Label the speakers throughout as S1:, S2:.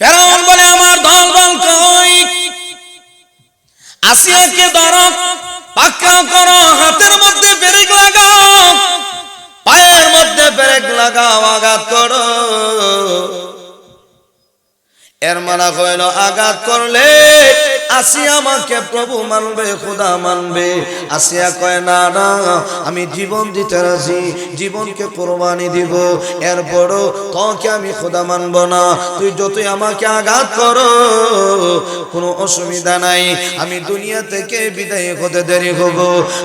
S1: ফেরাউন বলে, আমার দল বল কই? আসিয়াকে ধরো, পাকড়াও করো, হাতের মধ্যে ব্রেক লাগাও, পায়ের মধ্যে ব্রেক লাগাও, আঘাত করো। এর মানা কইল আঘাত করলে আসিয়া আমাকে প্রভু মানবে, খোদা মানবে। আসিয়া কয়, না না, আমি জীবন দিতে রাজি, জীবনকে কোরবানি দিব। এরপরও তোকে আমি খোদা মানব না। তুই যতই আমাকে আঘাত করো, কোনো অসুবিধা নাই। আমি দুনিয়া থেকে বিদায় হতে দেরি হব।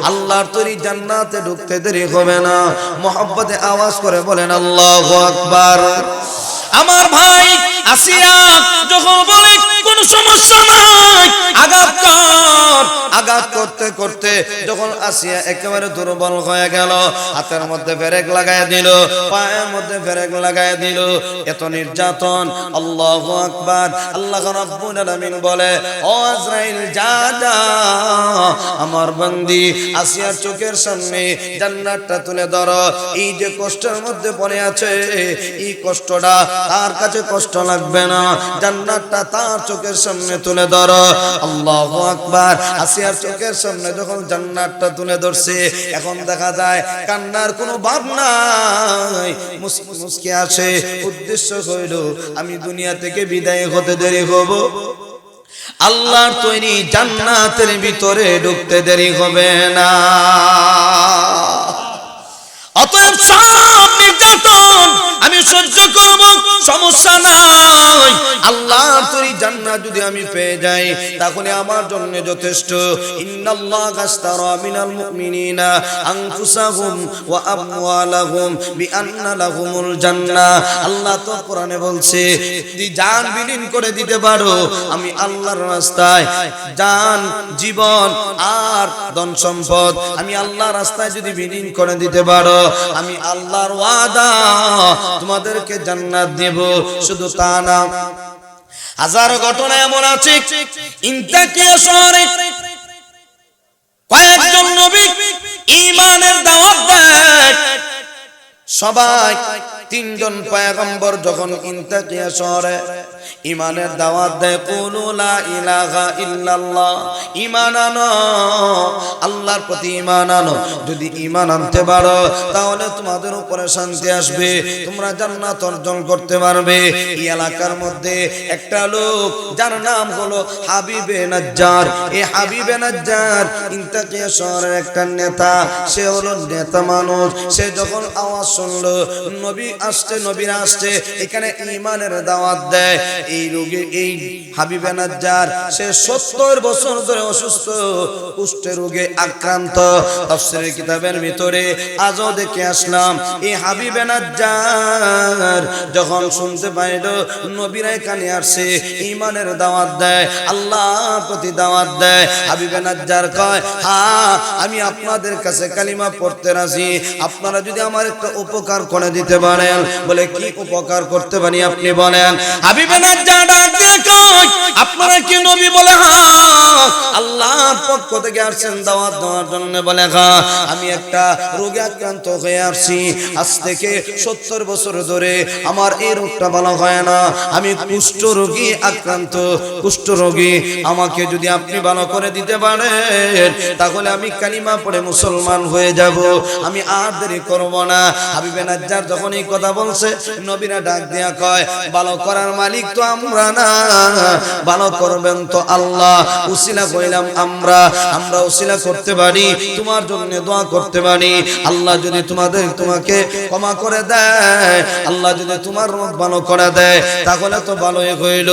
S1: আল্লাহর তরি জান্নাতে ঢুকতে দেরি হবে না। মোহাব্বতে আওয়াজ করে বলেন, আল্লাহ আকবার। আমার ভাই আসিয়া যখন বলে কোন সমস্যা নাই। আঘাত কর। আঘাত করতে করতে যখন আসিয়া একেবারে দুর্বল হয়ে গেল, হাতের মধ্যে দিল, পায়ের মধ্যে দিল। এত নির্যাতন আকবার। আল্লাহ রাব্বুল আলামিন বলে, ও যা যা, আমার চোখের সামনে জান্নাতটা তুলে ধরো। এই যে কষ্টের মধ্যে পড়ে আছে, এই কষ্টটা তার কাছে কষ্ট লাগবে না। জান্নাতটা তার চোখের সামনে তুলে ধরো। আল্লাহু আকবার। আসিয়ার চোখের সামনে যখন জান্নাতটা তুলে ধরছে, এখন দেখা যায় কান্নার কোনো ভাব নাই। মুস- মুসকে আসে। উদ্দেশ্য হইল, আমি দুনিয়া থেকে বিদায় হতে দেরি হব। আল্লাহর তৈরি জান্নাতের ভিতরে ঢুকতে দেরি হবে না। অতএব সব নির্যাতন, আমি সহ্য করব, সমস্যা নাই। আল্লাহ তৈরি জান্নাত যদি আমি পেয়ে যাই, তাহলে আমার জন্য যথেষ্ট। ইন্নাল্লাহ গাস্তারা মিনাল মুমিনিনা আনফুসাহুম ওয়া আমওয়ালাহুম বিআন্না লাহুমুল জান্নাহ আল্লাহ তো কোরআনে বলছে, যদি জান বিলীন করে দিতে পারো, আমি আল্লাহর রাস্তায় জান, জীবন আর ধন সম্পদ, আমি আল্লাহর রাস্তায় যদি বিলীন করে দিতে পারো, আমি আল্লাহর ওয়াদা তোমাদেরকে জান্নাত দেব। শুধু তা না হাজার ঘটনা এমন আছে কয়েকজন নবী ইমানের দাওয়াত দেয় সবাই তিনজন পয়গম্বর যখন ইন্তাকিয়া শহরে ইমানের দাওয়াত দেয়, কুলু লা ইলাহা ইল্লাল্লাহ ঈমান আনো, আল্লাহর প্রতি ঈমান আনো। যদি ইমান আনতে পারো, তাহলে তোমাদের উপরে শান্তি আসবে, তোমরা জান্নাত অর্জন করতে পারবে। এই এলাকার মধ্যে একটা লোক, যার নাম হলো হাবিবে নাজ্জার। এই হাবিবে নাজ্জার ইন্তাকিয়া শহরের একটা নেতা, সে হলো নেতা মানুষ। সে যখন আওয়াজ শুনলো, নবী আসছে, নবীরা আসছে, এখানে ইমানের দাওয়াত দেয়। এই রোগী, এই হাবিবে সে সত্তর বছর ধরে অসুস্থ, কুষ্ঠে রোগে আক্রান্ত। কিতাবের ভিতরে আজও দেখে আসলাম, এই হাবিবে যখন শুনতে পাইল নবীরা এখানে আসছে ইমানের দাওয়াত দেয় আল্লাহ প্রতি দাওয়াত দেয়। হাবিবে কয় হ্যাঁ আমি আপনাদের কাছে কালিমা পড়তে রাজি। আপনারা যদি আমার একটা উপকার করে দিতে পারেন। বলে, কি উপকার করতে পারি আপনি বলেন? আপনারা কি নবী বলে পক্ষ থেকে আসছেন, দাওয়াত দেওয়ার জন্য বলে আমি একটা রোগে আক্রান্ত হয়ে আসছি। আজ থেকে সত্তর বছর ধরে আমার এই রোগটা ভালো হয় না। আমি কুষ্ঠ রোগী আক্রান্ত। কুষ্ঠ রোগী, আমাকে যদি আপনি ভালো করে দিতে পারেন, তাহলে আমি কালিমা পড়ে মুসলমান হয়ে যাব। আমি আর দেরি করব না। হাবিবে যখন এই কথা বলছে, নবীরা ডাক দিয়া কয়, ভালো করার মালিক তো আমরা না। ভালো করবেন তো আল্লাহ। কইলাম, আমরা আমরা উসিলা করতে পারি তোমার জন্য দোয়া করতে পারি। আল্লাহ যদি তোমাদের তোমাকে ক্ষমা করে দেয় আল্লাহ যদি তোমার রোগ ভালো করে দেয় তাহলে তো ভালোই হইল।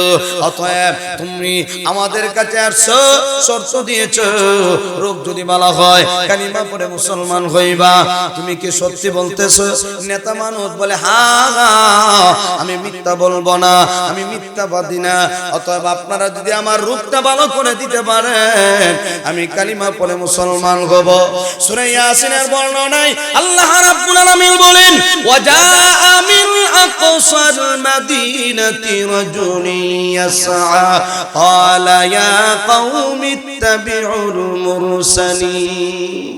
S1: অতএব তুমি আমাদের কাছে আসছো শর্ত দিয়েছ রোগ যদি ভালো হয় কালিমা পড়ে মুসলমান হইবা। তুমি কি সত্যি বলতেছ? নেতা মানুষ বলে হ্যাঁ, আমি মিথ্যা বলব না আমি মিথ্যা মিথ্যাবাদী না। অতএব আপনারা যদি আমার রূপটা ভালো করে দিতে পারেন আমি কালিমা পড়ে মুসলমান হব। সূরা ইয়াসিনের বর্ণনায় আল্লাহ রাব্বুল আলামিন বলেন ওয়াজা মিন আকসাল মাদিনাতি রাজুলun ইয়াসআ। ক্বালা, ইয়া কওমি ইত্তাবিউল মুরসালিন।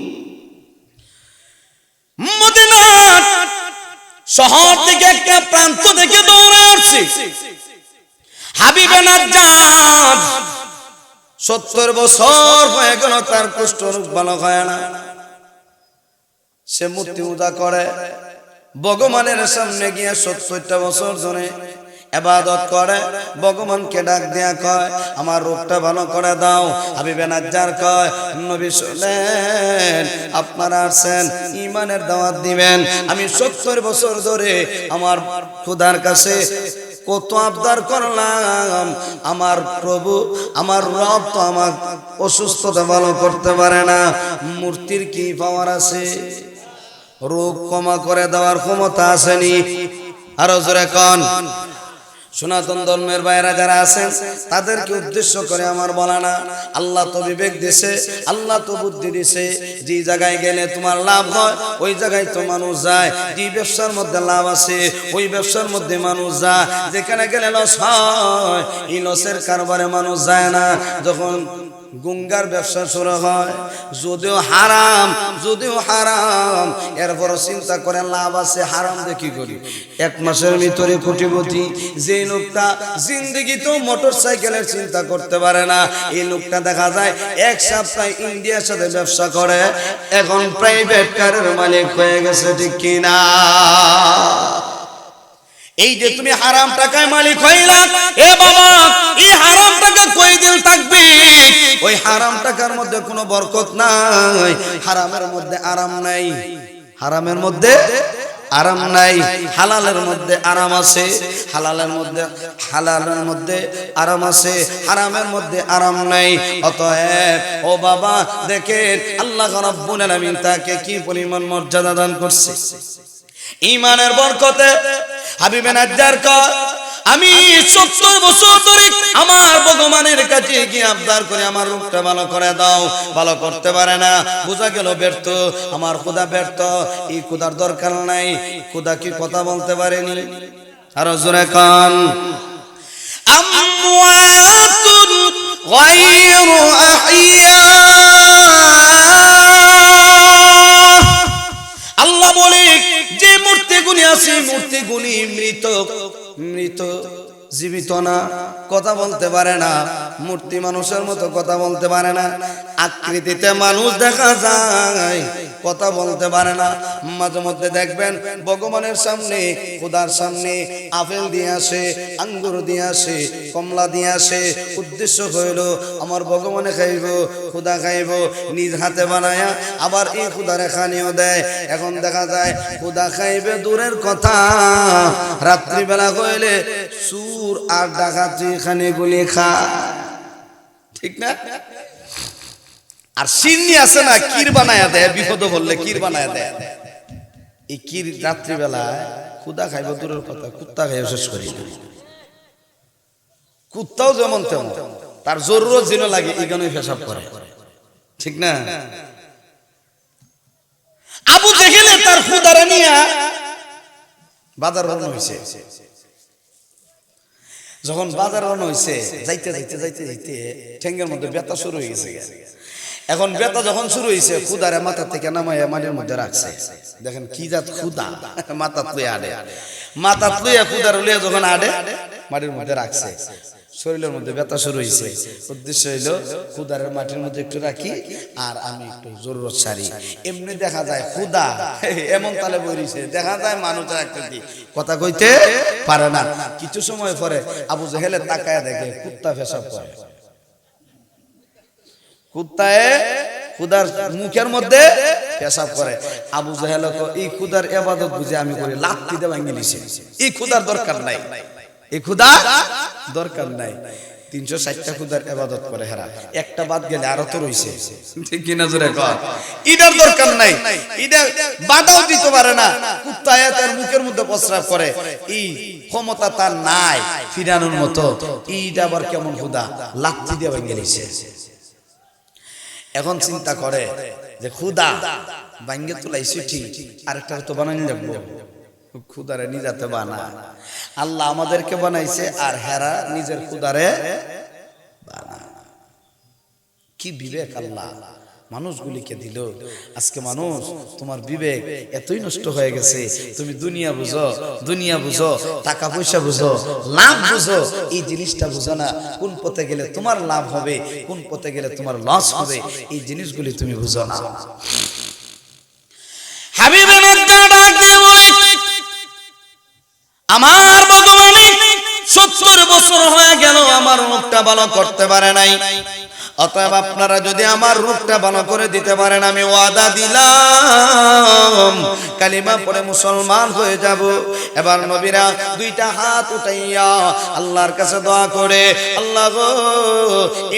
S1: মদিনার শহর থেকে একটা প্রান্ত থেকে দৌড়ে আসছে। হাবিবে নাজ্জার সত্তর বছর হয়ে গেল তার কুষ্ঠ রোগ ভালো হয় না। সে মূর্তি পূজা করে। ভগবানের সামনে গিয়ে সত্তরটা বছর ধরে এবাদত করে। ভগবানকে ডাক দিয়া কয়, আমার রোগটা ভালো করে দাও। আমি নাজ্জার কয়, নবী শুনলেন আপনারা আসছেন ইমানের দাওয়াত দিবেন। আমি সত্তর বছর ধরে আমার খুদার কাছে কত আবদার করলাম। আমার প্রভু, আমার রব তো আমার অসুস্থতা ভালো করতে পারে না। মূর্তির কি পাওয়ার আছে? রোগ ক্ষমা করে দেওয়ার ক্ষমতা আসেনি আরও জোরে কন। সনাতন ধর্মের বাইরা যারা আছেন, তাদেরকে উদ্দেশ্য করে আমার বলা না। আল্লাহ তো বিবেক দিছে, আল্লাহ তো বুদ্ধি দিছে, যে জায়গায় গেলে তোমার লাভ হয়, ওই জায়গায় তো মানুষ যায়। যে ব্যবসার মধ্যে লাভ আছে, ওই ব্যবসার মধ্যে মানুষ যায়। যেখানে গেলে লস হয়, এই লসের কারবারে মানুষ যায় না। যখন গুঙ্গার ব্যবসা শুরু হয়। যদিও হারাম যদিও হারাম এরপর চিন্তা করে লাভ আছে, হারাম দেখি করি? এক মাসের ভিতরে কোটিপতি। যে লোকটা জিন্দগি তো মোটর সাইকেলের চিন্তা করতে পারে না। এই লোকটা দেখা যায় এক সপ্তাহ ইন্ডিয়ার সাথে ব্যবসা করে। এখন প্রাইভেট কারের মালিক হয়ে গেছে, ঠিক কিনা? এই যে তুমি হারাম টাকায় মালিক হইলা, এ বাবা, এই হারাম টাকা কই দিন থাকবে? ওই হারাম টাকার মধ্যে কোনো বরকত নাই, হারামের মধ্যে আরাম নাই, হারামের মধ্যে আরাম নাই, হালালের মধ্যে আরাম আছে, হালালের মধ্যে হালালের মধ্যে আরাম আছে, হারামের মধ্যে আরাম নাই। অতএব, ও বাবা, দেখেন, আল্লাহ রাব্বুল আলামিন তাকে কি পরিমাণ মর্যাদা দান করছে? ইমানের বরকতে হাবিবে নাজ্জার কর আমি সত্তর বছর ধরে আমার ভগবানের কাছে গিয়ে আবদার করে আমার রূপটা ভালো করে দাও। ভালো করতে পারে না বোঝা গেল ব্যর্থ আমার খুদা ব্যর্থ এই খুদার দরকার নাই খুদা কি কথা বলতে পারেনি? আরও জোরে কান। আল্লাহ বলে মূর্তি গুণী আছে মূর্তি গুণী মৃত মৃত। জীবিত না, কথা বলতে পারে না, মূর্তি মানুষের মতো কথা বলতে পারে না, আকৃতিতে মানুষ দেখা যায়, কথা বলতে পারে না। মাঝে মধ্যে দেখবেন ভগবানের সামনে, খুদার সামনে আপেল দিয়ে আসে, আঙ্গুর দিয়ে আসে, কমলা দিয়ে আসে। উদ্দেশ্য হইল, আমার ভগবানে খাইব, খুদা খাইব, নিজ হাতে বানায়া আবার এই খুদারে খানিও দেয়। এখন দেখা যায়, খুদা খাইবে দূরের কথা। রাত্রিবেলা হইলে সুর আর ডাকাতি এখানে গুলি খা। ঠিক না? আর সিন্নি আছে না, কির বানায়া দেয়, বিপদ বললে কির বানায়া দেয়। এই কির রাত্রিবেলায় খুদা খাইব, দূরের কথা, কুত্তা খাইব, শেষ করি কুত্তাও যেমন তেমন, তার জরুরত যেন লাগে, এই গানে পেশাব করে। ঠিক না? আবু দেখলে তার খুদারা নিয়া বাজার রওনা হয়েছে যখন বাজার রওনা হয়েছে যাইতে যাইতে যাইতে যাইতে ঠেঙ্গের মধ্যে ব্যথা শুরু হয়ে গেছে। এখন ব্যথা যখন শুরু হয়েছে খুদারে মাথা থেকে নামাইয়া মাটির মধ্যে রাখছে। দেখেন কি জাত খুদা মাথা তুই আডে। মাথা তুই খুদার উলিয়া যখন আডে, মাটির মধ্যে রাখছে। শরীরের মধ্যে ব্যথা শুরু হয়েছে। উদ্দেশ্য হইল খুদারের মাটির মধ্যে একটু রাখি, আর আমি একটু জরুরত সারি। এমনি দেখা যায় খুদা এমন তালে বইছে দেখা যায় মানুষ কথা কইতে পারে না। কিছু সময় পরে আবু জেহেলে তাকায় দেখে কুত্তা পেশাব করে কুত্তায় খুদার মুখের মধ্যে পেশাব করে আবু জাহেল এই খুদার এবাদত বুঝে আমি করি, লাত্তি দিয়ে ভাঙিয়ে নিছে এই খুদার দরকার নাই। এই দরকার নাই। তিনশো ষাটটা খুদার এবাদত করে হেরা। একটা বাদ গেলে আরও তো রইছে। ঠিক কিনা জোরে দরকার নাই। ইটা দিতে পারে না। কুত্তায় তার মুখের মধ্যে প্রস্রাব করে। এই ক্ষমতা তার নাই ফিরানোর মতো। এইটা আবার কেমন খুদা লাত্তি দিয়ে নিছে এখন চিন্তা করে যে খুদা বাঙ্গে তোলাইছি ঠিক। আরেকটা তো বানানি খুদারে নিজাতে বানা আল্লাহ আমাদেরকে বানাইছে আর হেরা নিজের খুদারে বানা কি বিবেক আল্লাহ? মানুষগুলিকে দিল, আজকে মানুষ, তোমার বিবেক এতই নষ্ট হয়ে গেছে, তুমি দুনিয়া বুঝো দুনিয়া বুঝো, টাকা পয়সা বুঝো, লাভ বুঝো, এই জিনিসটা বুঝো না, কোন পথে গেলে তোমার লাভ হবে, কোন পথে গেলে তোমার লস হবে, এই জিনিসগুলি তুমি বুঝো না হাবিবে নজ্জা ডাক দিয়ে বলে আমার বর্তমানে সত্তর বছর হয়ে গেল আমার মুখটা ভালো করতে পারে নাই। অতএব আপনারা যদি আমার রূপটা ভালো করে দিতে পারেন, আমি ওয়াদা দিলাম। কালিমা পড়ে মুসলমান হয়ে যাব। এবার নবীরা দুইটা হাত উঠাইয়া আল্লাহর কাছে দোয়া করে, আল্লাহ গো,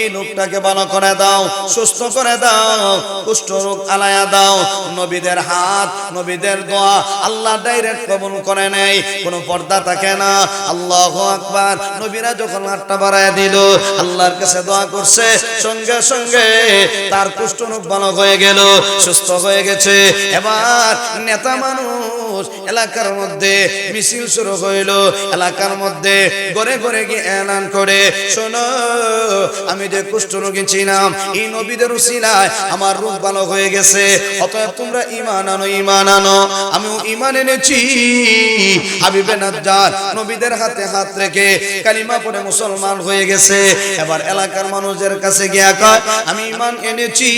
S1: এই লোকটাকে ভালো করে দাও, সুস্থ করে দাও, কুষ্ঠ রোগ আলায়া দাও। নবীদের হাত, নবীদের দোয়া আল্লাহ ডাইরেক্ট কবুল করে নেই কোনো পর্দা থাকে না। আল্লাহ আকবার। নবীরা যখন হাতটা বাড়ায় দিল, আল্লাহর কাছে দোয়া করছে সঙ্গে সঙ্গে তার কুষ্ঠরোগ ভালো হয়ে গেল, সুস্থ হয়ে গেছে। এবার নেতা মানুষ এলাকার মধ্যে মিছিল শুরু হইল। এলাকার মধ্যে ঘরে ঘরে গিয়ে এলান করে, শোনো, আমি যে কুষ্ঠরোগী ছিলাম, এই নবীদের উসিলায় আমার রোগ ভালো হয়ে গেছে। অতএব তোমরা ইমান আনো ইমান আনো। আমিও ইমান এনেছি। হাবিবে নাজ্জার নবীদের হাতে হাত রেখে কালিমা পড়ে মুসলমান হয়ে গেছে। এবার এলাকার মানুষের কাছে গিয়া কয় আমি ইমান এনেছি,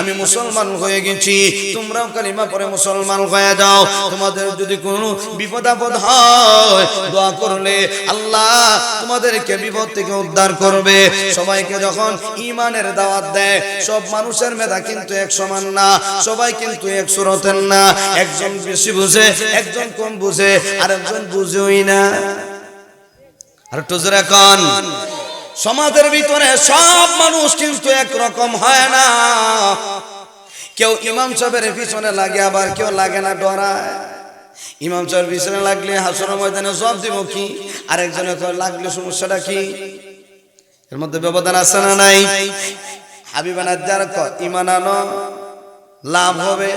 S1: আমি মুসলমান হয়ে গেছি। তোমরাও কালিমা পড়ে মুসলমান হয়ে যাও। তোমাদের যদি কোনো বিপদ আপদ হয়, দোয়া করলে আল্লাহ তোমাদেরকে বিপদ থেকে উদ্ধার করবে। সবাইকে যখন ইমানের দাওয়াত দেয়, সব মানুষের মেধা কিন্তু এক সমান না, সবাই কিন্তু এক সুরতের না। একজন বেশি বুঝে, একজন কম বুঝে আর একজন বুঝেই না। আর একটু জোরে সমাজের ভিতরে সব মানুষ কিন্তু একরকম হয় না। কেউ ইমাম সাহেবের পিছনে লাগে, আবার কেউ লাগে না ডরায়। ইমাম সাহেবের পিছনে লাগলে হাসর ময়দানে সব দিব কি? আরেকজনে লাগলে সমস্যাটা কি? এর মধ্যে ব্যবধান আছে না নাই? হাবিবান যার ইমান লাভ হবে।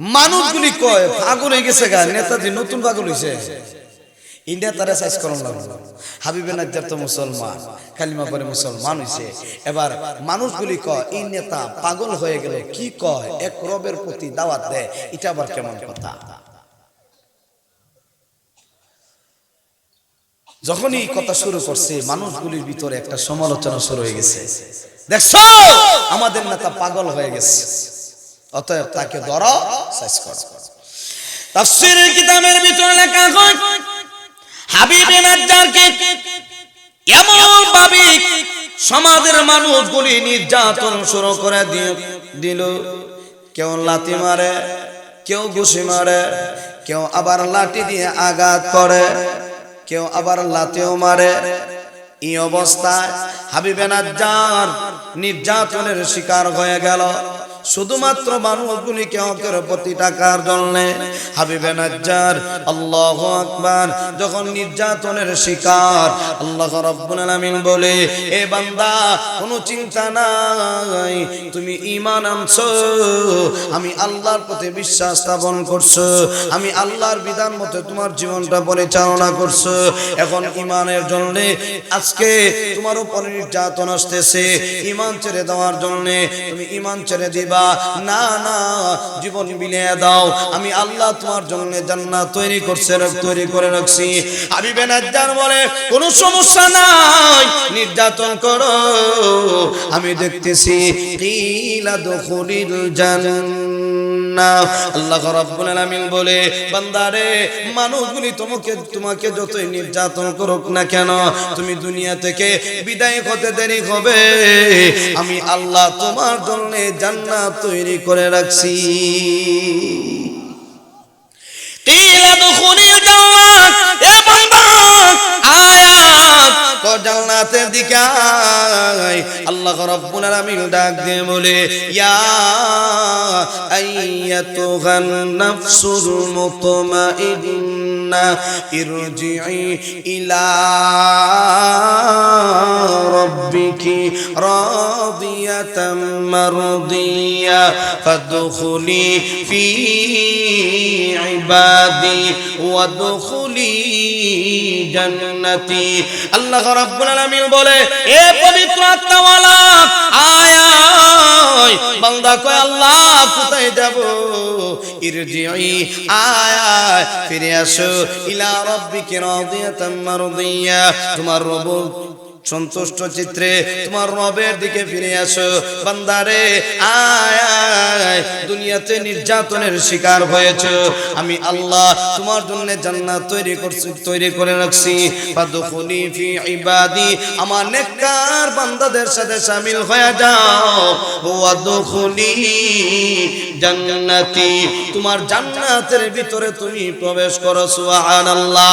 S1: মানুষগুলি কয়, পাগল হয়ে গেছে গা, নেতাজি নতুন পাগল হয়েছে ইন্ডিয়া তারা সাইজ করন লাগল হাবিবে নাজ্জার তো মুসলমান, কালিমা পরে মুসলমান হইছে। এবার মানুষগুলি কয়, এই নেতা পাগল হয়ে গেল কি কয়? এক রবের প্রতি দাওয়াত দেয়। এটা আবার কেমন কথা? যখনই কথা শুরু করছে, মানুষগুলির ভিতরে একটা সমালোচনা শুরু হয়ে গেছে। দেখছ? আমাদের নেতা পাগল হয়ে গেছে। অতএব তাকে ধরো সাইজ করো। তাফসীরের কিতাবের ভিতরে লেখা হয় হাবিবে নাজ্জারকে এমন ভাবে সমাজের মানুষগুলি নির্যাতন শুরু করে দিল কেউ লাথি মারে, কেউ ঘুষি মারে, কেউ আবার লাঠি দিয়ে আঘাত করে, কেউ আবার লাথিও মারে। এই অবস্থায় হাবিবে নাজ্জার নির্যাতনের শিকার হয়ে গেল। শুধুমাত্র মানুষগুলিকে হকের প্রতি টাকার জন্য। হাবিবে নাজ্জার, আল্লাহ আকবার, যখন নির্যাতনের শিকার, আল্লাহ রাব্বুল বলে, এ বান্দা, কোনো চিন্তা নাই, তুমি ঈমান আনছো, আমি আল্লাহর প্রতি বিশ্বাস স্থাপন করছ, আমি আল্লাহর বিধান মতে তোমার জীবনটা পরিচালনা করছ, এখন ঈমানের জন্য, আজকে তোমার উপর নির্যাতন আসতেছে, ঈমান ছেড়ে দেওয়ার জন্য, তুমি ঈমান ছেড়ে দিবা না না, জীবন বিলিয়ে দাও। আমি আল্লাহ তোমার জন্য জান্নাত তৈরি করছে তৈরি করে রাখছি। আমি বেনাজ্জার বলে, কোনো সমস্যা নাই, নির্যাতন করো। আমি দেখতেছি, কিলা দখুলিল জান্নাহ আল্লাহ রাব্বুল আলামিন বলে, বান্দারে, মানুষগুলি তোমাকে তোমাকে যতই নির্যাতন করুক না কেন, তুমি দুনিয়া থেকে বিদায় হতে দেরি হবে। আমি আল্লাহ তোমার জন্য জান্নাত তৈরি করে রাখছি। কিলা দখুলিল জান্নাত এ বান্দা আয়াত তো জান্নাতের দিকে আয়। আল্লাহ রাব্বুল আলামিন ডাক দিয়ে বলে, ইয়া আইয়াতুহান নাফসুল মুতমাইন্না ইরজিই ইলা রাব্বিকি রাদিয়াতাম মারদিয়া ফাদখুলি ফি ইবাদি ওয়াদখুলি জান্নাতি। আল্লাহ রাব্বুল আলামিন বলে, এ পবিত্র আত্মাওয়ালা নয় বান্দা কয়, আল্লাহ, কোথায় যাব? ইরজিই আয় আয়, ফিরে আসো। ইলা রাব্বিকা মারদিয়া। তোমার রব সন্তুষ্ট চিত্রে তোমার রবের দিকে ফিরে আসো। বান্দারে, আয় দুনিয়াতে নির্যাতনের শিকার হয়েছ। আমি আল্লাহ তোমার জন্য জান্নাত তৈরি করছি, তৈরি করে রাখছি। ফাদখুলি ফি ইবাদি, আমার নেককার বান্দাদের সাথে শামিল হয়ে যাও। ওয়াদখুলি জান্নাতি, তোমার জান্নাতের ভিতরে তুমি প্রবেশ করো, সুবহানাল্লাহ।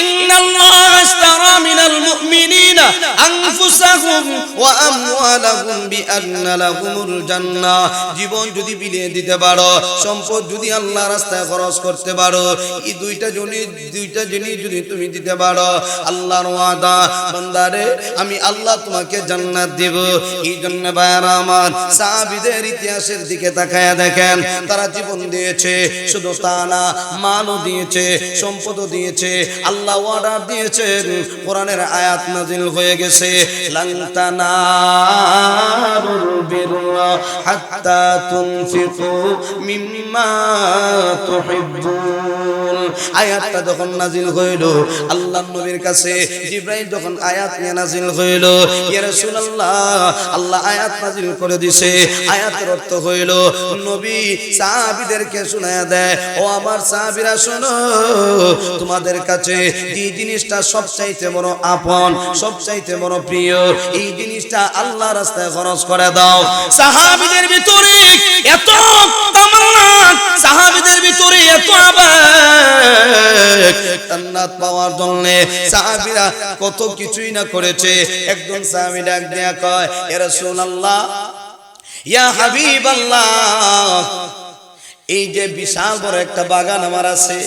S1: ইন্নাল্লাহ আশতারা মিনাল মুমিনিনা আনফুসাহুম ওয়া আমওয়ালাহুম বিআন্না লাহুমুল জান্নাহ। জীবন যদি বিলিয়ে দিতে পারো, সম্পদ যদি আল্লাহ রাস্তায় খরচ করতে পারো, এই দুইটা জিনিস দুইটা জিনিস যদি তুমি দিতে পারো, আল্লাহর ওয়াদা, বান্দারে, আমি আল্লাহ তোমাকে জান্নাত দেব। এই জন্য ভাইয়ারা আমার, সাহাবীদের ইতিহাসের দিকে তাকায়া দেখেন। তারা জীবন দিয়েছে, শুধু তা না মানও দিয়েছে, সম্পদও দিয়েছে, আল্লাহ অর্ডার দিয়েছেন। কোরআনের আয়াত নাজিল হয়ে গেছে। আয়াতটা যখন হইল আল্লাহ নবীর কাছে জিব্রাইল যখন আয়াত নিয়ে হইল আল্লাহ আয়াত নাজিল করে দিছে। আয়াতের অর্থ হইল, নবী সাহাবীদেরকে শোনায়া দেয়, ও আমার সাহাবীরা, শোনো, তোমাদের কাছে যে জিনিসটা সবচাইতে বড় আপন, সবচাইতে বড় প্রিয়, এই জিনিসটা আল্লাহ রাস্তায় খরচ করে দাও। সাহাবীদের ভিতরে এত সাহাবীদের ভিতরে এত আবেগ পাওয়ার জন্য সাহাবীরা কত কিছুই না করেছে। একজন সাহাবী ডাক দেয়া কয় ইয়া রাসূলুল্লাহ, ইয়া হাবিবাল্লাহ এই যে বিশাল বড় একটা বাগান আমার আছে,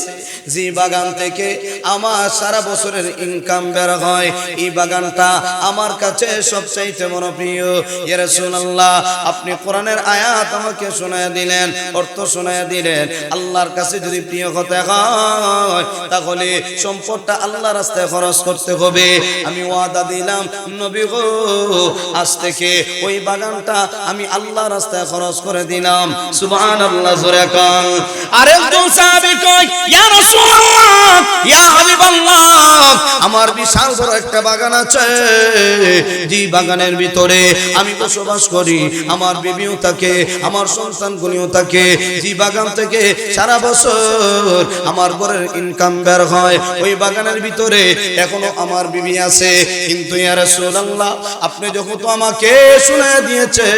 S1: যে বাগান থেকে আমার সারা বছরের ইনকাম বের হয়, এই বাগানটা আমার কাছে সবচাইতে মনে প্রিয় ইয়া রাসূলুল্লাহ, আপনি কোরআনের আয়াত আমাকে শোনায় দিলেন, অর্থ শোনায় দিলেন। আল্লাহর কাছে যদি প্রিয় হতে হয়, তাহলে সম্পদটা আল্লাহ রাস্তায় খরচ করতে হবে। আমি ওয়াদা দিলাম, নবী গো, আজ থেকে ওই বাগানটা আমি আল্লাহ রাস্তায় খরচ করে দিলাম। সুবহানাল্লাহ, জোরে কান আরেকজন সাহাবী আমার বিশাল বড় একটা বাগান আছে। যে বাগানের ভিতরে আমি বসবাস করি। আমার বিবিও থাকে, আমার সন্তানগুলিও থাকে। যে বাগান থেকে সারা বছর আমার ঘরের ইনকাম বের হয়, ওই বাগানের ভিতরে এখনও আমার বিবি আছে। কিন্তু ইয়া রাসূলুল্লাহ, আপনি যখন তো আমাকে শুনে দিয়েছেন,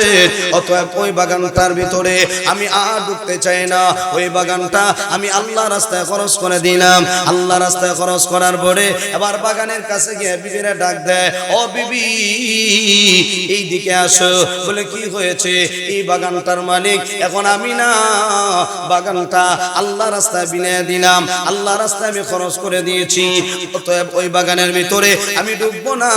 S1: অতএব ওই বাগানটার ভিতরে আমি আর ঢুকতে চাই না। ওই বাগানটা আমি আল্লাহ রাস্তায় খরচ করে দিলাম। আল্লাহ রাস্তায় খরচ করার পরে এবার বাগানের কাছে গিয়ে বিবিরা ডাক দেয়, ও বিবি এই দিকে আসো। বলে, কি হয়েছে? এই বাগানটার মালিক এখন আমি না। বাগানটা আল্লাহ রাস্তায় বিনিয়ে দিলাম। আল্লাহ রাস্তায় আমি খরচ করে দিয়েছি। অতএব ওই বাগানের ভিতরে আমি ডুববো না।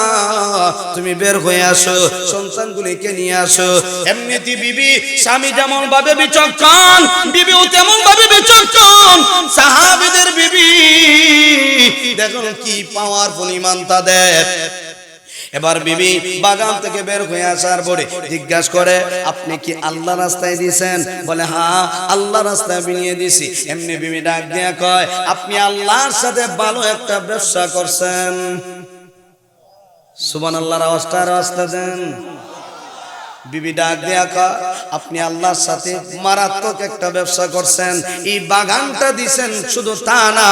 S1: তুমি বের হয়ে আসো, সন্তানগুলিকে নিয়ে আসো। এমনিতে বিবি স্বামী যেমন ভাবে বিচক্ষণ বিবিও তেমন ভাবে সাহাবিদের বিবি। দেখুন কি তাদের। এবার বিবি বাগান থেকে বের হয়ে আসার পরে জিজ্ঞাসা করে, আপনি কি আল্লাহ রাস্তায় দিয়েছেন বলে হ্যাঁ আল্লাহ রাস্তায় বিনিয়ে দিছি। এমনি বিবি ডাক দিয়া কয়, আপনি আল্লাহর সাথে ভালো একটা ব্যবসা করছেন। সুবান আল্লাহর আওয়াজটার রাস্তা দেন। বিবি ডাক দেয়া আপনি আল্লাহর সাথে মারাত্মক একটা ব্যবসা করছেন। এই বাগানটা দিছেন শুধু তা না,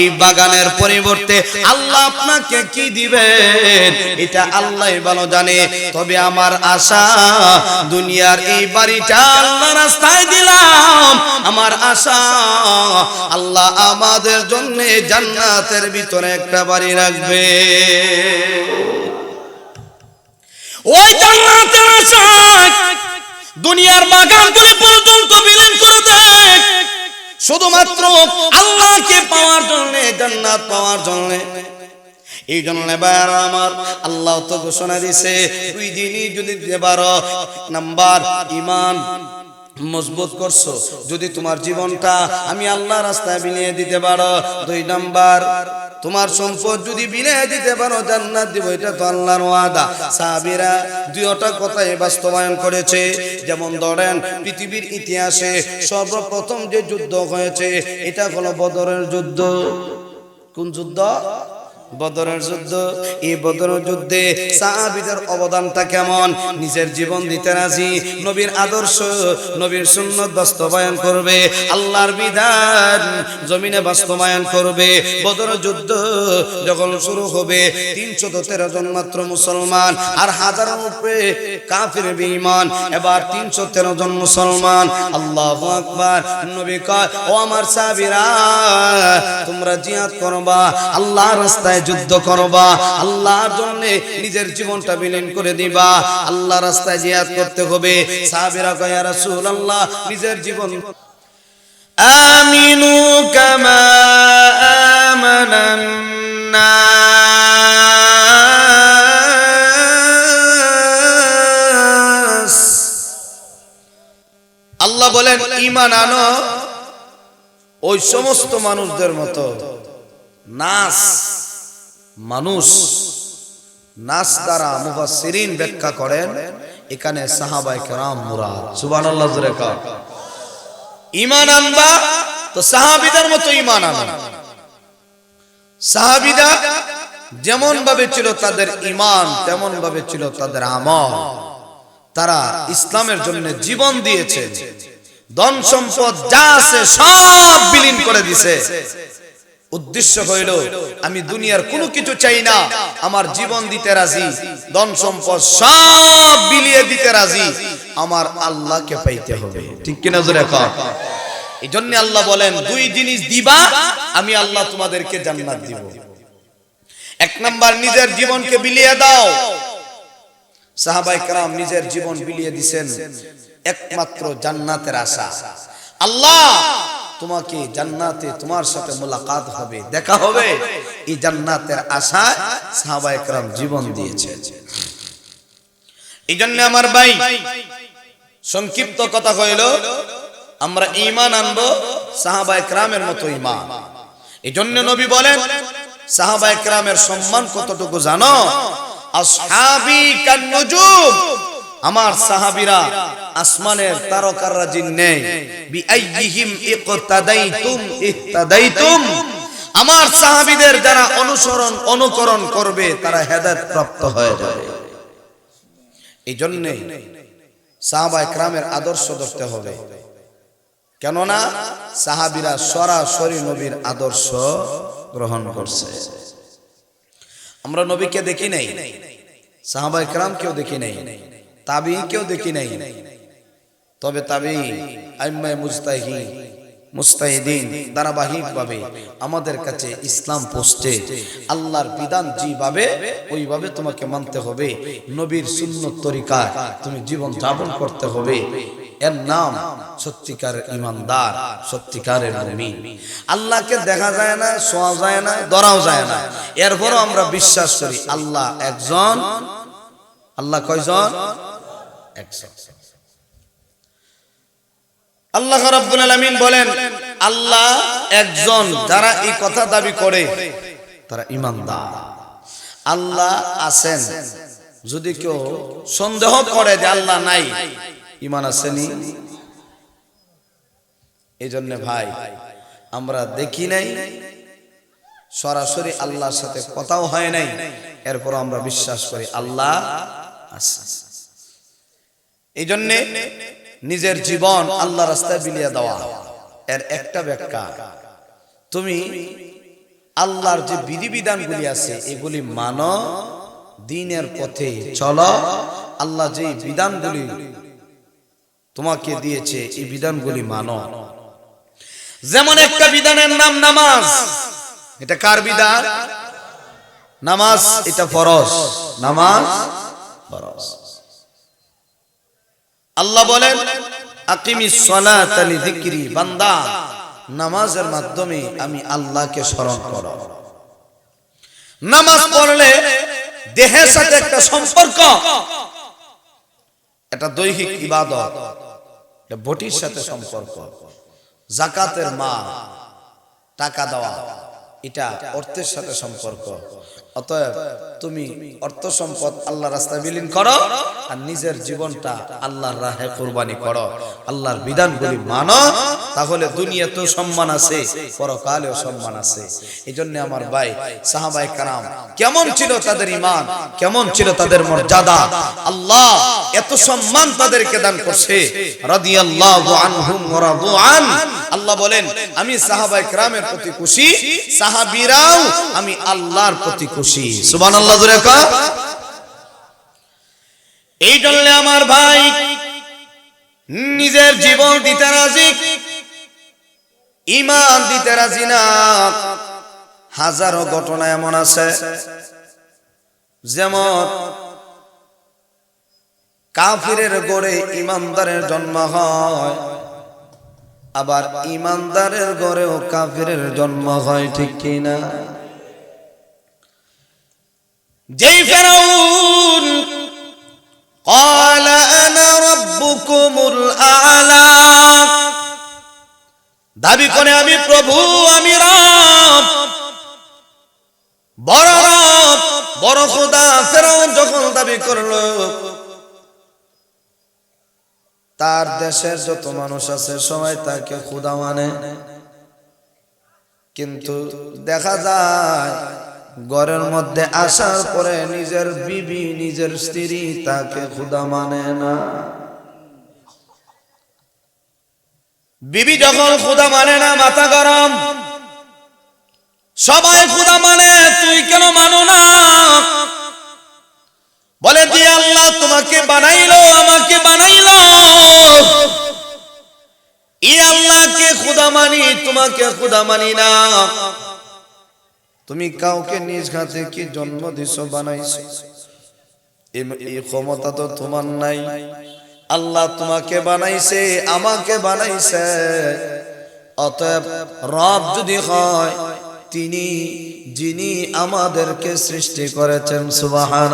S1: এই বাগানের পরিবর্তে আল্লাহ আপনাকে কি দিবেন? এটা আল্লাহ ভালো জানে। তবে আমার আশা, দুনিয়ার এই বাড়িটা আল্লাহ রাস্তায় দিলাম। আমার আশা, আল্লাহ আমাদের জন্য জান্নাতের ভিতরে একটা বাড়ি রাখবে। ওই জান্নাতের আশায় দুনিয়ার বাগানগুলি পর্যন্ত বিলীন করে দেয়। শুধুমাত্র আল্লাহকে পাওয়ার জন্য, জান্নাত পাওয়ার জন্য। এই জন্য এবার আমার, আল্লাহ তো ঘোষণা দিছে দুই দিনই যদি দিতে পারো নাম্বার ইমান। মজবুত করছ। যদি তোমার জীবনটা আমি আল্লাহ রাস্তায় বিনিয়ে দিতে পারো, দুই নাম্বার, তোমার সম্পদ যদি বিলিয়ে দিতে পারো, জান্নাত দিব, এটা তো আল্লাহর ওয়াদা। সাহাবীরা দুইটা কথাই বাস্তবায়ন করেছে। যেমন ধরেন, পৃথিবীর ইতিহাসে সর্বপ্রথম যে যুদ্ধ হয়েছে, এটা হলো বদরের যুদ্ধ। কোন যুদ্ধ? বদরের যুদ্ধ এই বদরের যুদ্ধে সাহাবীদের অবদানটা কেমন? নিজের জীবন দিতে রাজি, নবীর আদর্শ, নবীর সুন্নত বাস্তবায়ন করবে, আল্লাহর বিধান জমিনে বাস্তবায়ন করবে। বদরের যুদ্ধ যখন শুরু হবে তিনশো তেরো জন মাত্র মুসলমান আর হাজারের উপরে কাফির বিমান এবার তিনশো তেরো জন মুসলমান। আল্লাহ আকবার। নবী কয়, ও আমার সাবিরা তোমরা জিয়াদ করবা আল্লাহ রাস্তায় যুদ্ধ করবা আল্লাহর জন্য নিজের জীবনটা বিলীন করে দিবা। আল্লাহ রাস্তায় জিয়াদ করতে হবে। সাবিরা কয় রাসূলুল্লাহ নিজের জীবন আমিনু কামা আমানান নাস আল্লাহ বলেন ইমান আনো ওই সমস্ত মানুষদের মতো। নাস মানুষ নাস দ্বারা মুফাসসিরিন ব্যাখ্যা করেন, এখানে সাহাবায়ে কেরাম মুরাদ, সুবহানাল্লাহ জোরে কর। ইমান আনবা, তো সাহাবীদের মতো ইমান আনো। সাহাবীরা যেমন ভাবে ছিল তাদের ইমান তেমন ভাবে ছিল তাদের আমল। তারা ইসলামের জন্য জীবন দিয়েছে। ধন সম্পদ যা আছে সব বিলীন করে দিছে। উদ্দেশ্য হইল, আমি দুনিয়ার কোনো কিছু চাই না, আমার জীবন দিতে রাজি, ধন সম্পদ সব বিলিয়ে দিতে রাজি, আমার আল্লাহকে পাইতে হবে। ঠিক কিনা জোরে কর এই জন্য আল্লাহ বলেন, দুই জিনিস দিবা, আমি আল্লাহ তোমাদেরকে জান্নাত দিব। এক নাম্বার, নিজের জীবনকে বিলিয়ে দাও। সাহাবাই কারাম নিজের জীবন বিলিয়ে দিছেন, একমাত্র জান্নাতের আশা। আল্লাহ তোমাকে জান্নাতে তোমার সাথে মোলাকাত হবে, দেখা হবে। এই জান্নাতের আশায় সাহাবাই কারাম জীবন দিয়েছে। এই জন্য আমার ভাই সংক্ষিপ্ত কথা হইল আমরা ঈমান আনব সাহাবাই ক্রামের মতো ঈমান। এই জন্য নবী বলেন সাহাবাই ক্রামের সম্মান কতটুকু জানো? আসহাবি কান্নুজুম। আমার সাহাবীরা আসমানের তারকাররা জিন নেই বিআইয়িহিম ইকতাদাইতুম, ইহতাদাইতুম। আমার সাহাবীদের যারা অনুসরণ, অনুকরণ করবে, তারা হেদায়েত প্রাপ্ত হয়ে যাবে। এই জন্য সাহাবা একরামের আদর্শ ধরতে হবে। কেননা সাহাবিরা সরাসরি নবীর আদর্শ গ্রহণ করছে। আমরা নবীকে দেখি নাই, সাহাবা একরাম কেউ দেখি নাই। তাবি কেউ দেখি নাই। তবে তাবি আইম্মায় মুস্তাহি মুস্তাহিদিন ধারাবাহিকভাবে আমাদের কাছে ইসলাম পোস্টে, আল্লাহর বিধান যেভাবে, ওইভাবে তোমাকে মানতে হবে। নবীর সুন্নত তরিকা তুমি জীবন যাপন করতে হবে। এর নাম সত্যিকার ইমানদার, সত্যিকারের মুমিন। আল্লাহকে দেখা যায় না শোয়া যায় না, ধরাও যায় না। এরপরও আমরা বিশ্বাস করি আল্লাহ একজন। আল্লাহ কয়জন? একজন আল্লাহ রাব্বুল আলামিন বলেন, আল্লাহ একজন যারা এই কথা দাবি করে, তারা ইমানদার আল্লাহ আছেন, যদি কেউ সন্দেহ করে যে আল্লাহ নাই ইমান আসেনি? এই জন্য ভাই, আমরা দেখি নাই, সরাসরি আল্লাহর সাথে কথাও হয় নাই এরপর আমরা বিশ্বাস করি আল্লাহ আছে। এই জন্যে নিজের জীবন আল্লাহ রাস্তায় বিলিয়ে দেওয়া। এর একটা ব্যাখ্যা। তুমি আল্লাহর যে বিধিবিধানগুলি আছে, এগুলি মানো, দিনের পথে চলো। আল্লাহ যে বিধানগুলি তোমাকে দিয়েছে, এই বিধানগুলি মানো। যেমন একটা বিধানের নাম নামাজ। এটা কার বিধান? নামাজ এটা ফরজ। নামাজ ফরজ। আল্লাহ বলেন বান্দা, নামাজের মাধ্যমে আমি আল্লাহকে স্মরণ করো। নামাজ পড়লে দেহের সাথে একটা সম্পর্ক। এটা দৈহিক ইবাদত, এটা বটির সাথে সম্পর্ক। জাকাতের মা টাকা দেওয়া, এটা অর্থের সাথে সম্পর্ক। অতএব তুমি অর্থ সম্পদ আল্লাহ রাস্তায় বিলীন করো আর নিজের জীবনটা আল্লাহর রাহে কোরবানি করো। আল্লাহর বিধানগুলি মানো, তাহলে দুনিয়াতেও সম্মান আছে, পরকালেও সম্মান আছে। এই জন্য আমার ভাই সাহাবাই কারাম, কেমন ছিল তাদের ইমান কেমন ছিল তাদের মর্যাদা? আল্লাহ এত সম্মান তাদেরকে দান করছে। রাদিয়াল্লাহু আনহুম ওয়া রাদুআন। আল্লাহ বলেন, আমি সাহাবাই کرامের প্রতি খুশি, সাহাবীরাও আমি আল্লাহর প্রতি খুশি। সুবহানাল্লাহ জোরে কা। এই জন্য আমার ভাই নিজের জীবন দিতে রাজি ইমান দিতে রাজি না। হাজারো ঘটনা এমন আছে যেমন কাফিরের গড়ে ইমানদারের জন্ম হয় আবার ইমানদারের গড়েও কাফিরের জন্ম হয় ঠিক কিনা? যেই ফেরাউন قال انا ربكم الاعلى দাবি করে আমি প্রভু আমি রব বড় রব বড় খোদা ফেরাউন যখন দাবি করলো তার দেশের যত মানুষ আছে সবাই তাকে খুদা মানে কিন্তু দেখা যায় ঘরের মধ্যে আসার পরে নিজের বিবি, নিজের স্ত্রী তাকে খুদা মানে না। বিবি যখন খুদা মানে না, মাথা গরম। সবাই খুদা মানে তুই কেন মানো না? বলে যে আল্লাহ, তোমাকে বানাইলো, আমাকে বানাইলো। ই আল্লাহকে খুদা মানি, তোমাকে খুদা মানি না। তুমি কাউকে নিজ হাতে কি জন্ম দিছ বানাইছো? এই ক্ষমতা তো তোমার নাই। আল্লাহ তোমাকে বানাইছে, আমাকে বানাইছে। অতএব রব যদি হয়, তিনি, যিনি আমাদেরকে সৃষ্টি করেছেন সুবাহান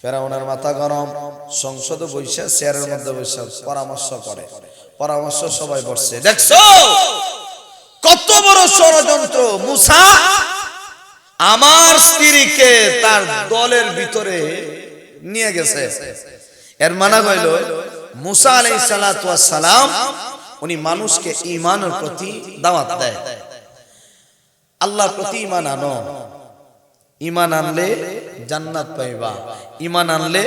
S1: ফেরাউনের মাথা গরম, সংসদ বৈশা চেয়ারের মধ্যে বৈশা পরামর্শ করে। পরামর্শ সবাই বসছে দেখছ? কত বড় ষড়যন্ত্র? মুসা, আমার স্ত্রীকে তার দলের ভিতরে নিয়ে গেছে। এর মানা হইল, মুসা আলাই সালাম, উনি মানুষকে ইমানের প্রতি দাওয়াত দেয়। আল্লাহর প্রতি ইমান আনো। ইমান আনলে জান্নাত পাইবা। ইমান আনলে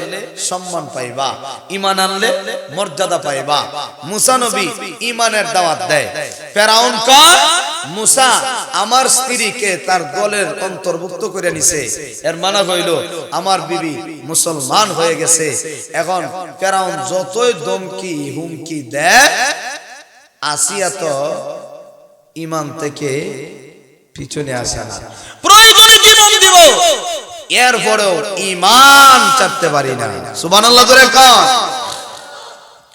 S1: সম্মান পাইবা। ইমান আনলে মর্যাদা পাইবা। মুসা নবী ইমানের দাওয়াত দেয়। ফেরাউন কয়, মুসা, আমার স্ত্রীকে তার দলের অন্তর্ভুক্ত করে নিছে। এর মানে হইল, আমার বিবি মুসলমান হয়ে গেছে। এখন ফেরাউন যতই দমকি হুমকি দেয়, আসিয়া তো ইমান থেকে পিছনে আসে না। প্রয়োজনে জীবন দিব। এরপরেও ইমান চাপতে পারি না। সুবান আল্লাহ